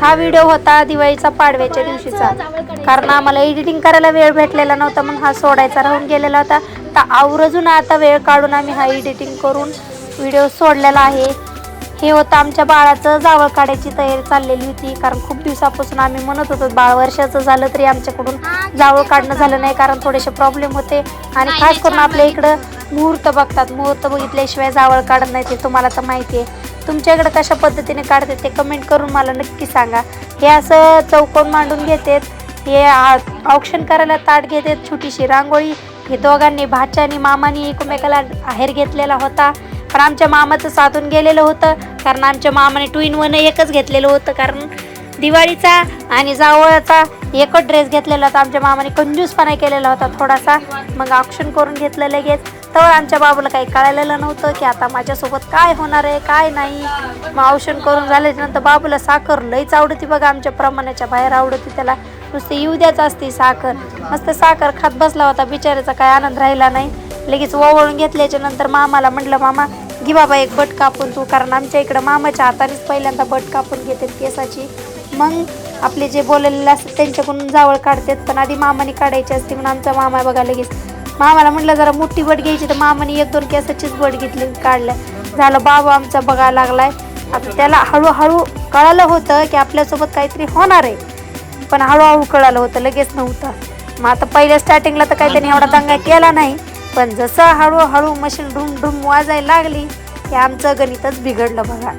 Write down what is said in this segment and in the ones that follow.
हा व्हिडिओ होता दिवाळीचा पाडव्याच्या दिवशीचा. कारण आम्हाला एडिटिंग करायला वेळ भेटलेला नव्हता म्हणून हा सोडायचा राहून गेलेला होता. तर आवर्जून आता वेळ काढून आम्ही हा एडिटिंग करून व्हिडिओ सोडलेला आहे. हे होतं आमच्या बाळाचं जावळ काढायची तयारी चाललेली होती. कारण खूप दिवसापासून आम्ही म्हणत होतो बाळ वर्षाचं झालं तरी आमच्याकडून जावळ काढणं झालं नाही कारण थोडेसे प्रॉब्लेम होते. आणि खास करून आपल्या इकडं मुहूर्त बघतात. मुहूर्त बघितल्याशिवाय जावळ काढत नाही ते तुम्हाला तर माहिती आहे. तुमच्याकडे कशा पद्धतीने काढते ते कमेंट करून मला नक्की सांगा. हे असं चौकोन मांडून घेतात हे ऑप्शन करायला ताट घेतात छोटीशी रांगोळी. हे दोघांनी भाच्या आणि मामानी एकमेकाला आहेर घेतलेला होता. पण आमच्या मामाचं साधून गेलेलं होतं कारण आमच्या मामाने टू इन वन एकच घेतलेलं होतं कारण दिवाळीचा आणि जावळाचा एकच ड्रेस घेतलेला होता. आमच्या मामाने कंजूसपणा केलेला होता थोडासा. मग ऑप्शन करून घेतलं लगेच. तर आमच्या बाबूला काही कळलेलं नव्हतं की आता माझ्यासोबत काय होणार आहे काय नाही. मग औषण करून झाल्याच्यानंतर बाबूला साखर लईच आवडती बघा आमच्या प्रमाणाच्या बाहेर आवडती. त्याला नुसती येऊ द्याच असते साखर. मस्त साखर खात बसला होता बिचाऱ्याचा काय आनंद राहिला नाही. लगेच ओवळून घेतल्याच्या नंतर मामाला म्हटलं मामा घे बाबा एक बट कापून तू कारण आमच्या इकडं मामाच्या हातानेच पहिल्यांदा बट कापून घेतात केसाची. मग आपले जे बोललेले असतात त्यांच्याकडून जावळ काढतात पण आधी मामाने काढायची असते म्हणून आमचा मामा बघा लगेच मामाला म्हटलं जरा मोठी बट घ्यायची. तर मामाने एक दोन केसाचीच बट घेतली काढल्या झालं बाबा आमचा बघायला लागलाय. आता त्याला हळूहळू कळालं होतं की आपल्यासोबत काहीतरी होणार आहे. पण हळूहळू कळालं होतं लगेच नव्हतं. मग आता पहिल्या स्टार्टिंगला तर काही त्यांनी एवढा दंगा केला नाही. पण जसं हळूहळू मशीन ढुम ढुम वाजायला लागली की आमचं गणितच बिघडलं बघा.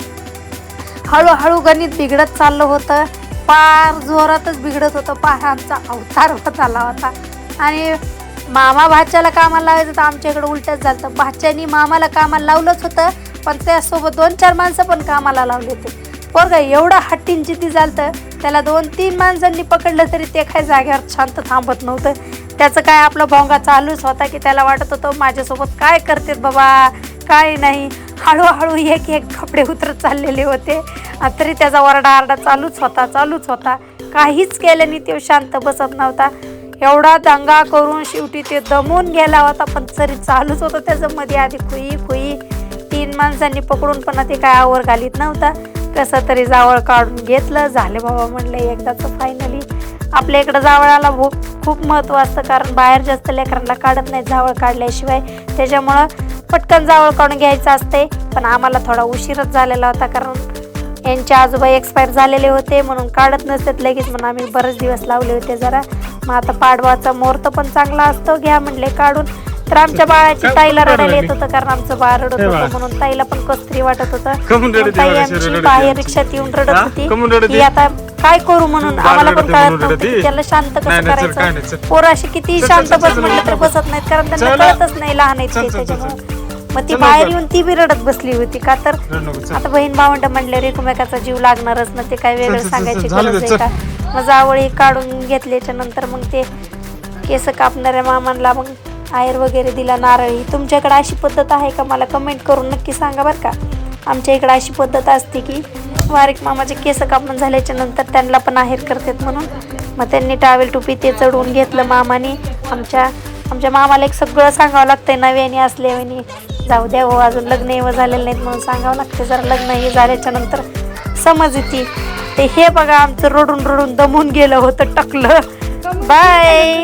हळूहळू गणित बिघडत चाललं होतं. पार जोरातच बिघडत होतं. पार आमचा अवतार होत आला होता. आणि मामा भाच्याला कामाला लावायचं तर आमच्या इकडं उलटच झालं तर भाच्यानी मामाला कामाला लावलंच होतं पण त्यासोबत दोन चार माणसं पण कामाला लावले होते. पोरगा एवढा हट्टीन जिद्दी झालं त्याला दोन तीन माणसांनी पकडलं तरी ते काय जागेवर शांत थांबत नव्हतं. त्याचं काय आपला भोंगा चालूच होता की त्याला वाटत होतं माझ्यासोबत काय करतेत बाबा? काय नाही. हळूहळू एक एक कपडे उतरत चाललेले होते. तरी त्याचा वरडा आरडा चालूच होता चालूच होता. काहीच केल्याने तो शांत बसत नव्हता. एवढा दंगा करून शेवटी ते दमून गेला होता पण तरी चालूच होतं त्याचं. मध्ये आधी खुई खुई. तीन माणसांनी पकडून पण ते काय आवर घालीत नव्हता. कसं तरी जावळ काढून घेतलं. झाले बाबा म्हणलं एकदाच फायनली आपल्या इकडं जावळाला भूक खूप महत्त्व असतं कारण बाहेर जास्त लेकरांना काढत नाही जावळ काढल्याशिवाय. त्याच्यामुळं पटकन जावळ काढून घ्यायचं असते पण आम्हाला थोडा उशीरच झालेला होता कारण यांचे आजोबा एक्सपायर झालेले होते म्हणून काढत नसतात लगेच म्हणून आम्ही बरेच दिवस लावले होते जरा मग आता पाडवाचा मुहूर्त पण चांगला असतो घ्या म्हणले काढून तर आमच्या बाळाची ताईला रडायला येत होतं कारण आमचं बाळ रडत होतं म्हणून ताईला पण कसतरी वाटत होतं ताई आमची बाहेर. रिक्षात येऊन रडत हा? होती? की आता काय करू म्हणून आम्हाला पण कळत नव्हतं? त्याला शांत कसं करायचं. पोरं अशी किती शांत बस म्हटलं तर. बसत नाहीत कारण त्यांना. कळतच नाही लहान आहेत. त्याच्यामुळे मग ती बाहेर. येऊन ती बी रडत बसली होती का तर. आता बहीण भावंड म्हणले रे एकमेकाचा जीव लागणारच ना ते काय वेगळं सांगायची गरज आहे का? मग जावळी काढून घेतल्याच्या नंतर मग ते केस कापणाऱ्या मामांना मग आहेर वगैरे दिला नारळी. तुमच्याकडे अशी पद्धत आहे का? मला कमेंट करून नक्की सांगा बरं का. आमच्या इकडे अशी पद्धत असते की वारीक मामाचे केस कापून झाल्याच्यानंतर त्यांना पण आहेर करतात म्हणून. मग त्यांनी टावेल टोपी ते चढवून घेतलं मामाने. आमच्या आमच्या मामाला एक सगळं सांगावं लागतंय नव्याने असल्याने जाऊ द्या हो अजून लग्न एवढं झालेलं नाहीत म्हणून सांगावं लागतं. जरा लग्न हे झाल्याच्यानंतर समज येते. ते हे बघा आमचं रडून रडून दमून गेलं होतं टकलं. बाय